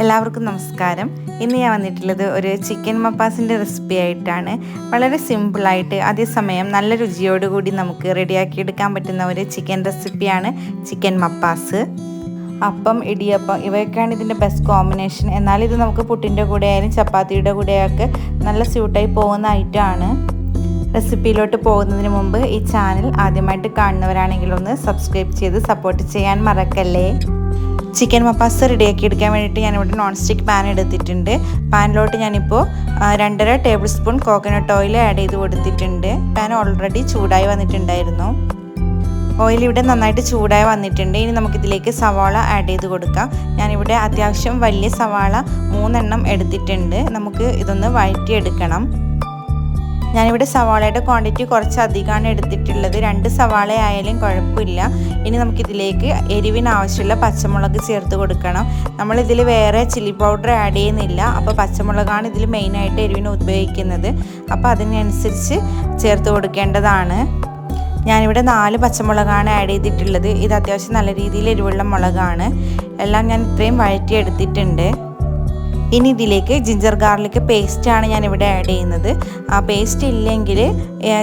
എല്ലാവർക്കും നമസ്കാരം. ഇന്ന് ഞാൻ വന്നിട്ടുള്ളത് ഒരു ചിക്കൻ മപ്പാസിന്റെ റെസിപ്പി ആയിട്ടാണ്. വളരെ സിമ്പിളായിട്ട് അതേസമയം നല്ല രുചിയോടുകൂടി നമുക്ക് റെഡിയാക്കി എടുക്കാൻ പറ്റുന്ന ഒരു ചിക്കൻ റെസിപ്പിയാണ് ചിക്കൻ മപ്പാസ് അപ്പം ഇടിയപ്പം ഇവയൊക്കെയാണ് ഇതിന്റെ ബെസ്റ്റ് കോമ്പിനേഷൻ എന്നാൽ ഇത് നമുക്ക് പുട്ടിന്റെ കൂടെ ആയാലും ചപ്പാത്തിയുടെ കൂടെയൊക്കെ നല്ല സ്യൂട്ടായി പോകുന്ന ഐറ്റമാണ് റെസിപ്പിയിലോട്ട് പോകുന്നതിന് മുമ്പ് ഈ ചാനൽ ആദ്യമായിട്ട് കാണുന്നവരാണെങ്കിൽ ഒന്ന് സബ്സ്ക്രൈബ് ചെയ്ത് സപ്പോർട്ട് ചെയ്യാൻ മറക്കല്ലേ? ചിക്കൻ മപ്പാസ് റെഡിയാക്കി എടുക്കാൻ വേണ്ടിയിട്ട് ഞാനിവിടെ നോൺ സ്റ്റിക്ക് പാൻ എടുത്തിട്ടുണ്ട് പാനിലോട്ട് ഞാനിപ്പോൾ രണ്ടര tablespoon coconut oil add ചെയ്ത് കൊടുത്തിട്ടുണ്ട്. പാൻ ഓൾറെഡി ചൂടായി വന്നിട്ടുണ്ടായിരുന്നു. ഓയിൽ ഇവിടെ നന്നായിട്ട് ചൂടായി വന്നിട്ടുണ്ട്. ഇനി നമുക്കിതിലേക്ക് സവാള ആഡ് ചെയ്ത് കൊടുക്കാം. ഞാനിവിടെ അത്യാവശ്യം വലിയ സവാള മൂന്നെണ്ണം എടുത്തിട്ടുണ്ട്. നമുക്ക് ഇതൊന്ന് വഴറ്റിയെടുക്കണം. ഞാനിവിടെ സവാളയുടെ ക്വാണ്ടിറ്റി കുറച്ച് അധികമാണ് എടുത്തിട്ടുള്ളത്. രണ്ട് സവാള ആയാലും കുഴപ്പമില്ല. ഇനി നമുക്കിതിലേക്ക് എരിവിന് ആവശ്യമുള്ള പച്ചമുളക് ചേർത്ത് കൊടുക്കണം. നമ്മളിതിൽ വേറെ ചില്ലി പൗഡർ ആഡ് ചെയ്യുന്നില്ല. അപ്പോൾ പച്ചമുളകാണ് ഇതിൽ മെയിനായിട്ട് എരിവിന് ഉപയോഗിക്കുന്നത്. അപ്പോൾ അതിനനുസരിച്ച് ചേർത്ത് കൊടുക്കേണ്ടതാണ്. ഞാനിവിടെ നാല് പച്ചമുളകാണ് ആഡ് ചെയ്തിട്ടുള്ളത്. ഇത് അത്യാവശ്യം നല്ല രീതിയിൽ എരിവുള്ള മുളകാണ്. എല്ലാം ഞാൻ ഇത്രയും വഴറ്റി എടുത്തിട്ടുണ്ട്. ഇനി ഇതിലേക്ക് ജിഞ്ചർ ഗാർലിക് പേസ്റ്റാണ് ഞാൻ ഇവിടെ ആഡ് ചെയ്യുന്നത്. ആ പേസ്റ്റ് ഇല്ലെങ്കിൽ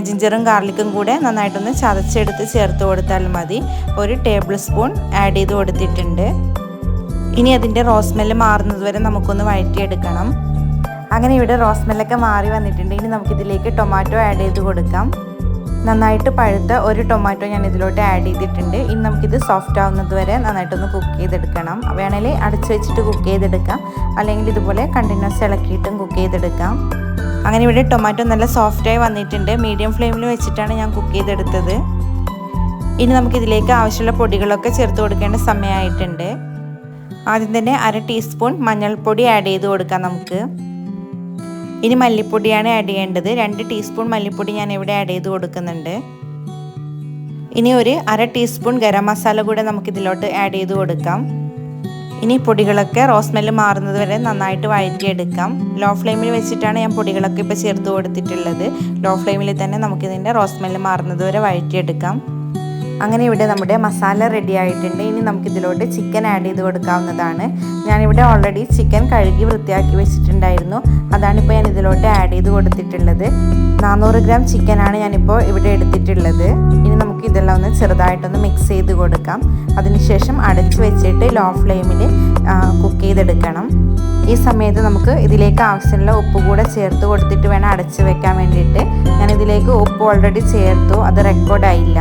ജിഞ്ചറും ഗാർലിക്കും കൂടെ നന്നായിട്ടൊന്ന് ചതച്ചെടുത്ത് ചേർത്ത് കൊടുത്താൽ മതി. ഒരു ടേബിൾ സ്പൂൺ ആഡ് ചെയ്ത് കൊടുത്തിട്ടുണ്ട്. ഇനി അതിന്റെ റോസ്മെല്ല് മാറുന്നത് വരെ നമുക്കൊന്ന് വഴറ്റിയെടുക്കണം. അങ്ങനെ ഇവിടെ റോസ്മെല്ലൊക്കെ മാറി വന്നിട്ടുണ്ട്. ഇനി നമുക്കിതിലേക്ക് ടൊമാറ്റോ ആഡ് ചെയ്ത് കൊടുക്കാം. നന്നായിട്ട് പഴുത്ത ഒരു ടൊമാറ്റോ ഞാൻ ഇതിലോട്ട് ആഡ് ചെയ്തിട്ടുണ്ട്. ഇനി നമുക്കിത് സോഫ്റ്റ് ആവുന്നത് വരെ നന്നായിട്ടൊന്ന് കുക്ക് ചെയ്തെടുക്കണം. വേണമെങ്കിൽ അടച്ചു വെച്ചിട്ട് കുക്ക് ചെയ്തെടുക്കാം. അല്ലെങ്കിൽ ഇതുപോലെ കണ്ടിന്യൂസ് ഇളക്കിയിട്ടും കുക്ക് ചെയ്തെടുക്കാം. അങ്ങനെ ഇവിടെ ടൊമാറ്റോ നല്ല സോഫ്റ്റായി വന്നിട്ടുണ്ട്. മീഡിയം ഫ്ലെയിമിൽ വെച്ചിട്ടാണ് ഞാൻ കുക്ക് ചെയ്തെടുത്തത്. ഇനി നമുക്കിതിലേക്ക് ആവശ്യമുള്ള പൊടികളൊക്കെ ചേർത്ത് കൊടുക്കേണ്ട സമയമായിട്ടുണ്ട്. ആദ്യം തന്നെ അര ടീസ്പൂൺ മഞ്ഞൾപ്പൊടി ആഡ് ചെയ്ത് കൊടുക്കാം നമുക്ക്. ഇനി മല്ലിപ്പൊടിയാണ് ആഡ് ചെയ്യേണ്ടത്. രണ്ട് ടീസ്പൂൺ മല്ലിപ്പൊടി ഞാൻ ഇവിടെ ആഡ് ചെയ്ത് കൊടുക്കുന്നുണ്ട്. ഇനി ഒരു അര ടീസ്പൂൺ ഗരം മസാല കൂടെ നമുക്ക് ഇതിലോട്ട് ആഡ് ചെയ്ത് കൊടുക്കാം. ഇനി പൊടികളൊക്കെ റോസ്മെല്ല് മാറുന്നത് വരെ നന്നായിട്ട് വഴറ്റിയെടുക്കാം. ലോ ഫ്ലെയിമിൽ വെച്ചിട്ടാണ് ഞാൻ പൊടികളൊക്കെ ഇപ്പോൾ ചേർത്ത് കൊടുത്തിട്ടുള്ളത്. ലോ ഫ്ലെയിമിൽ തന്നെ നമുക്കിതിന്റെ റോസ്മെല്ല് മാറുന്നത് വരെ വഴറ്റിയെടുക്കാം. അങ്ങനെ ഇവിടെ നമ്മുടെ മസാല റെഡി ആയിട്ടുണ്ട്. ഇനി നമുക്കിതിലോട്ട് ചിക്കൻ ആഡ് ചെയ്ത് കൊടുക്കാവുന്നതാണ്. ഞാനിവിടെ ഓൾറെഡി ചിക്കൻ കഴുകി വൃത്തിയാക്കി വെച്ചിട്ടുണ്ടായിരുന്നു. അതാണിപ്പോൾ ഞാൻ ഇതിലോട്ട് ആഡ് ചെയ്ത് കൊടുത്തിട്ടുള്ളത്. നാനൂറ് ഗ്രാം ചിക്കനാണ് ഞാനിപ്പോൾ ഇവിടെ എടുത്തിട്ടുള്ളത്. ഇനി നമുക്ക് ഇതെല്ലാം ഒന്ന് ചെറുതായിട്ടൊന്ന് മിക്സ് ചെയ്ത് കൊടുക്കാം. അതിനുശേഷം അടച്ചു വെച്ചിട്ട് ലോ ഫ്ലെയിമിൽ കുക്ക് ചെയ്തെടുക്കണം. ഈ സമയത്ത് നമുക്ക് ഇതിലേക്ക് ആവശ്യമുള്ള ഉപ്പ് കൂടെ ചേർത്ത് കൊടുത്തിട്ട് വേണം അടച്ചു വെക്കാൻ വേണ്ടിയിട്ട്. ഞാൻ ഇതിലേക്ക് ഉപ്പ് ഓൾറെഡി ചേർത്തു. അത് റെക്കോർഡായില്ല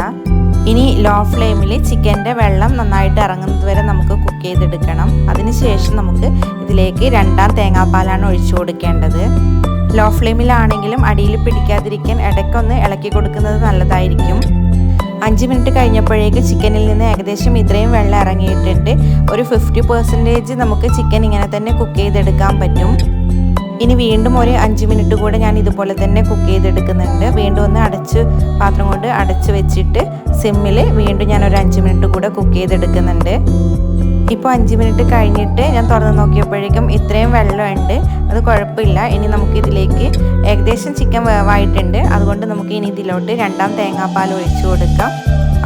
ഇനി ലോ ഫ്ലെയിമിൽ ചിക്കന്റെ വെള്ളം നന്നായിട്ട് ഇറങ്ങുന്നത് വരെ നമുക്ക് കുക്ക് ചെയ്തെടുക്കണം. അതിനുശേഷം നമുക്ക് ഇതിലേക്ക് രണ്ടാം തേങ്ങാപ്പാലാണ് ഒഴിച്ചു കൊടുക്കേണ്ടത്. ലോ ഫ്ലെയിമിലാണെങ്കിലും അടിയിൽ പിടിക്കാതിരിക്കാൻ ഇടയ്ക്കൊന്ന് ഇളക്കി കൊടുക്കുന്നത് നല്ലതായിരിക്കും. അഞ്ച് മിനിറ്റ് കഴിഞ്ഞപ്പോഴേക്ക് ചിക്കനിൽ നിന്ന് ഏകദേശം ഇത്രയും വെള്ളം ഇറങ്ങിയിട്ടുണ്ട്. ഒരു ഫിഫ്റ്റി പെർസെന്റേജ് നമുക്ക് ചിക്കൻ ഇങ്ങനെ തന്നെ കുക്ക് ചെയ്തെടുക്കാൻ പറ്റും. ഇനി വീണ്ടും ഒരു അഞ്ച് മിനിറ്റ് കൂടെ ഞാൻ ഇതുപോലെ തന്നെ കുക്ക് ചെയ്തെടുക്കുന്നുണ്ട്. വീണ്ടും ഒന്ന് അടച്ച് പാത്രം കൊണ്ട് അടച്ച് വെച്ചിട്ട് സിമ്മിൽ വീണ്ടും ഞാൻ ഒരു അഞ്ച് മിനിറ്റ് കൂടെ കുക്ക് ചെയ്തെടുക്കുന്നുണ്ട്. ഇപ്പോൾ അഞ്ച് മിനിറ്റ് കഴിഞ്ഞിട്ട് ഞാൻ തുറന്ന് നോക്കിയപ്പോഴേക്കും ഇത്രയും വെള്ളമുണ്ട്. അത് കുഴപ്പമില്ല. ഇനി നമുക്ക് ഇതിലേക്ക് ഏകദേശം ചിക്കൻ വേവായിട്ടുണ്ട്. അതുകൊണ്ട് നമുക്ക് ഇനി ഇതിലോട്ട് രണ്ടാം തേങ്ങാപ്പാൽ ഒഴിച്ചു കൊടുക്കാം.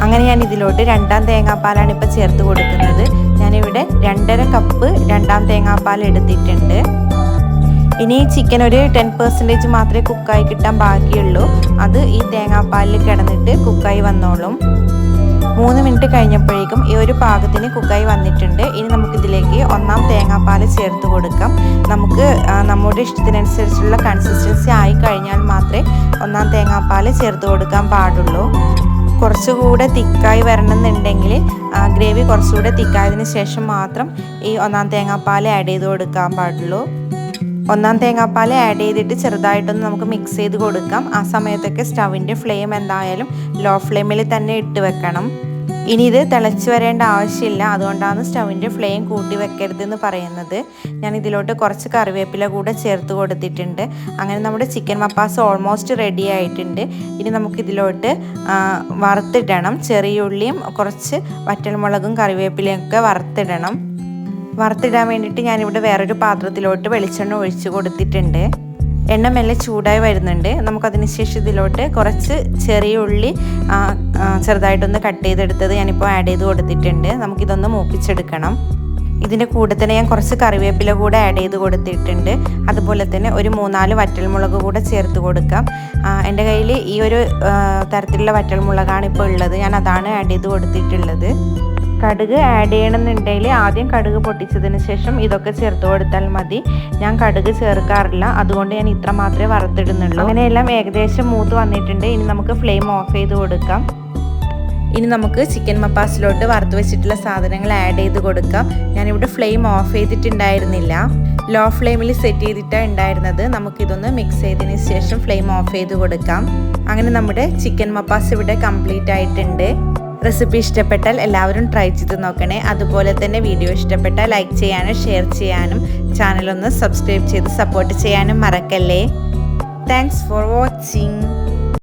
അങ്ങനെ ഞാൻ ഇതിലോട്ട് രണ്ടാം തേങ്ങാപ്പാലാണ് ഇപ്പോൾ ചേർത്ത് കൊടുക്കുന്നത്. ഞാനിവിടെ രണ്ടര കപ്പ് രണ്ടാം തേങ്ങാപ്പാൽ എടുത്തിട്ടുണ്ട്. ഇനി ചിക്കൻ ഒരു ടെൻ പെർസെന്റേജ് മാത്രമേ കുക്കായി കിട്ടാൻ ബാക്കിയുള്ളൂ. അത് ഈ തേങ്ങാപ്പാലിൽ കിടന്നിട്ട് കുക്കായി വന്നോളും. മൂന്ന് മിനിറ്റ് കഴിഞ്ഞപ്പോഴേക്കും ഈ ഒരു പാകത്തിന് കുക്കായി വന്നിട്ടുണ്ട്. ഇനി നമുക്കിതിലേക്ക് ഒന്നാം തേങ്ങാപ്പാൽ ചേർത്ത് കൊടുക്കാം. നമുക്ക് നമ്മുടെ ഇഷ്ടത്തിനനുസരിച്ചുള്ള കൺസിസ്റ്റൻസി ആയി കഴിഞ്ഞാൽ മാത്രമേ ഒന്നാം തേങ്ങാപ്പാൽ ചേർത്ത് കൊടുക്കാൻ പാടുള്ളൂ. കുറച്ചുകൂടെ തിക്കായി വരണമെന്നുണ്ടെങ്കിൽ ഗ്രേവി കുറച്ചുകൂടെ തിക്കായതിനു ശേഷം മാത്രം ഈ ഒന്നാം തേങ്ങാപ്പാൽ ആഡ് ചെയ്ത് കൊടുക്കാൻ പാടുള്ളൂ. ഒന്നാം തേങ്ങാപ്പാൽ ആഡ് ചെയ്തിട്ട് ചെറുതായിട്ടൊന്ന് നമുക്ക് മിക്സ് ചെയ്ത് കൊടുക്കാം. ആ സമയത്തൊക്കെ സ്റ്റവിന്റെ ഫ്ലെയിം എന്തായാലും ലോ ഫ്ലെയിമിൽ തന്നെ ഇട്ട് വെക്കണം. ഇനി ഇത് തിളച്ച് വരേണ്ട ആവശ്യമില്ല. അതുകൊണ്ടാണ് സ്റ്റവിന്റെ ഫ്ലെയിം കൂട്ടി വെക്കരുതെന്ന് പറയുന്നത്. ഞാൻ ഇതിലോട്ട് കുറച്ച് കറിവേപ്പില കൂടെ ചേർത്ത് കൊടുത്തിട്ടുണ്ട്. അങ്ങനെ നമ്മുടെ ചിക്കൻ മപ്പാസ് ഓൾമോസ്റ്റ് റെഡി ആയിട്ടുണ്ട്. ഇനി നമുക്കിതിലോട്ട് വറുത്തിടണം. ചെറിയ ഉള്ളിയും കുറച്ച് വറ്റൽമുളകും കറിവേപ്പിലയും ഒക്കെ വറുത്തിടണം. വറുത്തിടാൻ വേണ്ടിയിട്ട് ഞാനിവിടെ വേറൊരു പാത്രത്തിലോട്ട് വെളിച്ചെണ്ണ ഒഴിച്ച് കൊടുത്തിട്ടുണ്ട്. എണ്ണ മെല്ലെ ചൂടായി വരുന്നുണ്ട്. നമുക്കതിന് ശേഷം ഇതിലോട്ട് കുറച്ച് ചെറിയ ഉള്ളി ചെറുതായിട്ടൊന്ന് കട്ട് ചെയ്തെടുത്തത് ഞാനിപ്പോൾ ആഡ് ചെയ്ത് കൊടുത്തിട്ടുണ്ട്. നമുക്കിതൊന്ന് മൂപ്പിച്ചെടുക്കണം. ഇതിന്റെ കൂടെ തന്നെ ഞാൻ കുറച്ച് കറിവേപ്പില കൂടെ ആഡ് ചെയ്ത് കൊടുത്തിട്ടുണ്ട്. അതുപോലെ തന്നെ ഒരു മൂന്നാൽ വറ്റൽമുളക് കൂടെ ചേർത്ത് കൊടുക്കാം. എന്റെ കയ്യിൽ ഈ ഒരു തരത്തിലുള്ള വറ്റൽമുളകാണ് ഇപ്പോൾ ഉള്ളത്. ഞാൻ അതാണ് ആഡ് ചെയ്ത് കൊടുത്തിട്ടുള്ളത്. കടുക് ആഡ് ചെയ്യണമെന്നുണ്ടെങ്കിൽ ആദ്യം കടുക് പൊട്ടിച്ചതിന് ശേഷം ഇതൊക്കെ ചേർത്ത് കൊടുത്താൽ മതി. ഞാൻ കടുക് ചേർക്കാറില്ല. അതുകൊണ്ട് ഞാൻ ഇത്ര മാത്രമേ വറുത്തിടുന്നുള്ളൂ. അങ്ങനെയെല്ലാം ഏകദേശം മൂത്ത് വന്നിട്ടുണ്ട്. ഇനി നമുക്ക് ഫ്ലെയിം ഓഫ് ചെയ്ത് കൊടുക്കാം. ഇനി നമുക്ക് ചിക്കൻ മപ്പാസിലോട്ട് വറുത്ത് വെച്ചിട്ടുള്ള സാധനങ്ങൾ ആഡ് ചെയ്ത് കൊടുക്കാം. ഞാനിവിടെ ഫ്ലെയിം ഓഫ് ചെയ്തിട്ടുണ്ടായിരുന്നില്ല. ലോ ഫ്ലെയിമിൽ സെറ്റ് ചെയ്തിട്ടാണ് ഉണ്ടായിരുന്നത്. നമുക്കിതൊന്ന് മിക്സ് ചെയ്തതിന് ശേഷം ഫ്ലെയിം ഓഫ് ചെയ്ത് കൊടുക്കാം. അങ്ങനെ നമ്മുടെ ചിക്കൻ മപ്പാസ് ഇവിടെ കംപ്ലീറ്റ് ആയിട്ടുണ്ട്. റെസിപ്പി ഇഷ്ടപ്പെട്ടാൽ എല്ലാവരും ട്രൈ ചെയ്ത് നോക്കണേ. അതുപോലെ തന്നെ വീഡിയോ ഇഷ്ടപ്പെട്ടാൽ ലൈക്ക് ചെയ്യാനും ഷെയർ ചെയ്യാനും ചാനലൊന്ന് സബ്സ്ക്രൈബ് ചെയ്ത് സപ്പോർട്ട് ചെയ്യാനും മറക്കല്ലേ. Thanks for watching